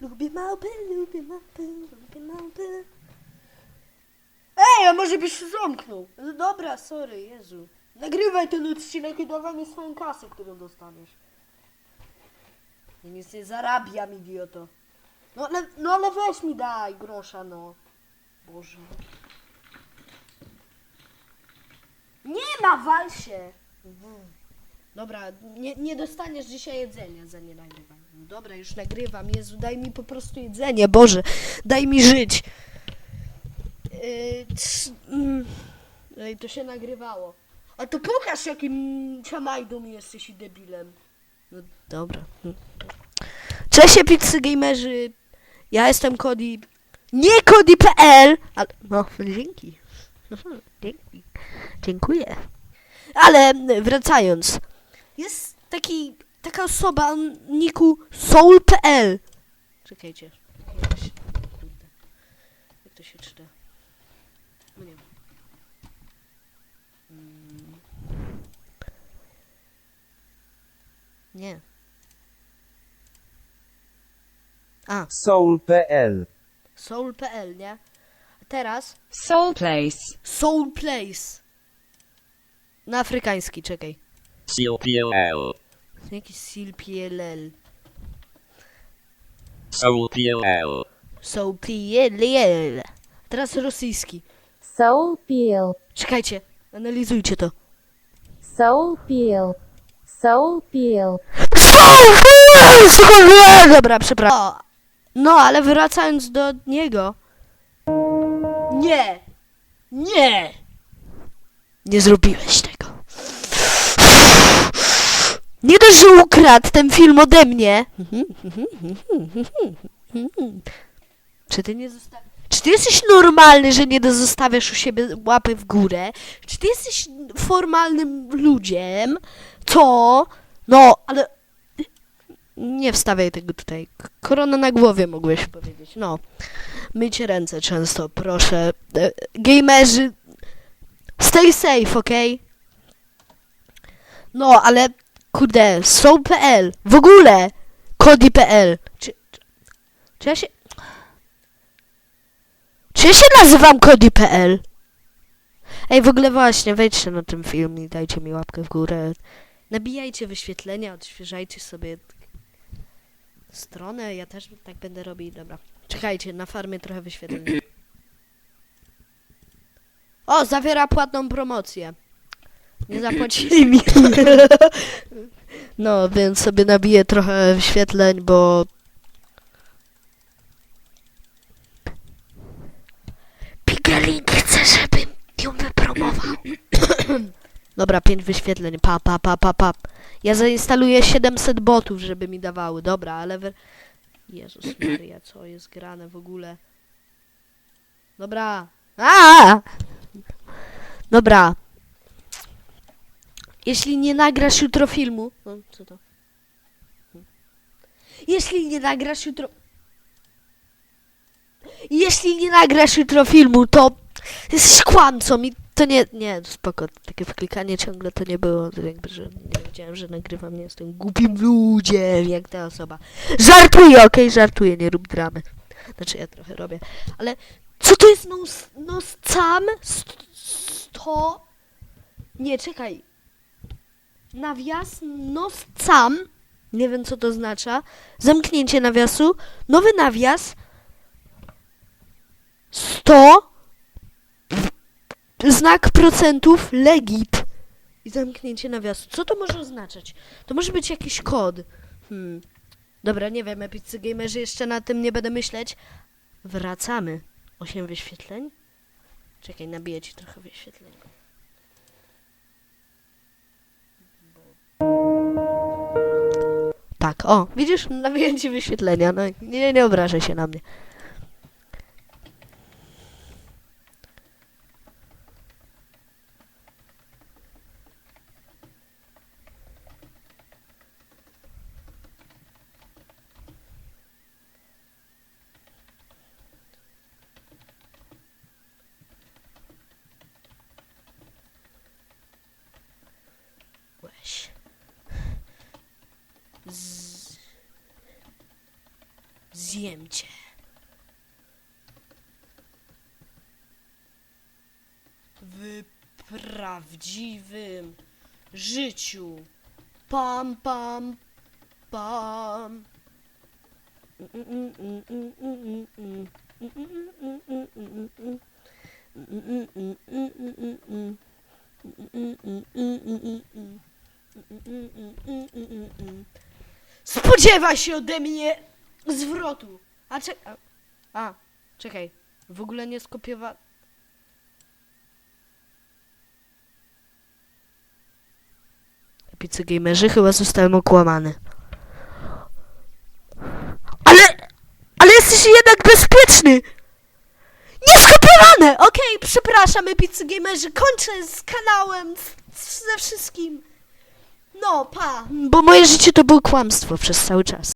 Lubię małpy, lubię małpy, lubię małpy. Ej, a może byś się zamknął? No dobra, sorry, Jezu. Nagrywaj ten odcinek i dawaj mi swoją kasę, którą dostaniesz. Ja nic nie zarabiam, idioto. No ale, no ale weź mi daj grosza, no. Boże. Nie ma, wal się. Dobra, nie, nie dostaniesz dzisiaj jedzenia za nie nagrywanie. No Dobra, już nagrywam. Jezu, daj mi po prostu jedzenie, Boże. Daj mi żyć. Yy, cs- mm. No i to się nagrywało. A to pokaż jakim ciamajdą jesteś i debilem. No dobra. Cześć pizzy gamerzy. Ja jestem Cody. Nie Cody.pl, ale no dzięki. Dzięki. Dziękuję. Ale wracając. Jest taki, taka osoba o niku soul.pl. Czekajcie. Jak to się, czyta? No nie wiem. Mm. Nie. A, Soul.pl soul.pl, nie? A teraz Soul Place. Soul Place. Na afrykański, czekaj. SealPLL. Jakiś Sil PLL. SoulPLL. Soul PLL. Teraz rosyjski. Soul Peel, Czekajcie, analizujcie to. Soul Peel, Soul Peel, Dobra, przepraszam. O, No, ale wracając do niego. Nie! Nie! Nie zrobiłeś tego. Nie dość, że ukradł ten film ode mnie. Czy ty nie zostawiasz... Czy ty jesteś normalny, że nie zostawiasz u siebie łapy w górę? Czy ty jesteś formalnym ludziem? Co? No, ale... Nie wstawiaj tego tutaj. Korona na głowie mogłeś powiedzieć. No. Myjcie ręce często, proszę. E, Gamerzy, stay safe, okej? No, ale kurde, soul.pl, w ogóle kodi.pl. Czy, czy, czy ja się... Czy ja się nazywam kodi.pl? Ej, w ogóle właśnie, wejdźcie na ten film i dajcie mi łapkę w górę. Nabijajcie wyświetlenia, odświeżajcie sobie stronę. Ja też tak będę robił. Dobra. Czekajcie, na farmie trochę wyświetleń. O, zawiera płatną promocję. Nie zapłacili mi. No, więc sobie nabiję trochę wyświetleń, bo... Pigeling chce, żebym ją wypromował. Dobra, 5 wyświetleń. Pa, pa, pa, pa, pa. Ja zainstaluję 700 botów, żeby mi dawały. Dobra, ale... Wy... Jezus Maria, co jest grane w ogóle? Dobra. A! Dobra. Jeśli nie nagrasz jutro filmu... No, co to? Jeśli nie nagrasz jutro... Jeśli nie nagrasz jutro filmu, to jesteś kłamcą i to nie... Nie, spoko, takie wklikanie ciągle to nie było, to jakby, że nie wiedziałem, że nagrywam, nie jestem głupim ludziem, jak ta osoba. Żartuję, okej, żartuję, nie rób dramy. Znaczy, ja trochę robię, ale co to jest nos, nos cam? Sto... Nie, czekaj. Nawias nos cam. Nie wiem, co to oznacza. Zamknięcie nawiasu. Nowy nawias. 100 znak procentów legit i zamknięcie nawiasu. Co to może oznaczać? To może być jakiś kod. Hmm. Dobra, nie wiem, epicy gamerzy, jeszcze na tym nie będę myśleć. Wracamy. 8 wyświetleń? Czekaj, nabiję ci trochę wyświetleń. Tak, o, widzisz? Nabiję ci wyświetlenia, no nie, nie obrażaj się na mnie. Weź. Z... Zjem cię. W prawdziwym życiu. Pam, pam, pam. Spodziewa się ode mnie zwrotu. A. A, czekaj. W ogóle nie skopiowa... Epicy gamerzy chyba zostałem okłamany. Ale... Ale jesteś jednak bezpieczny! Nieskopiowane! Okej, przepraszam, epicy gamerzy, kończę z kanałem, z, ze wszystkim. No, pa, bo moje życie to było kłamstwo przez cały czas.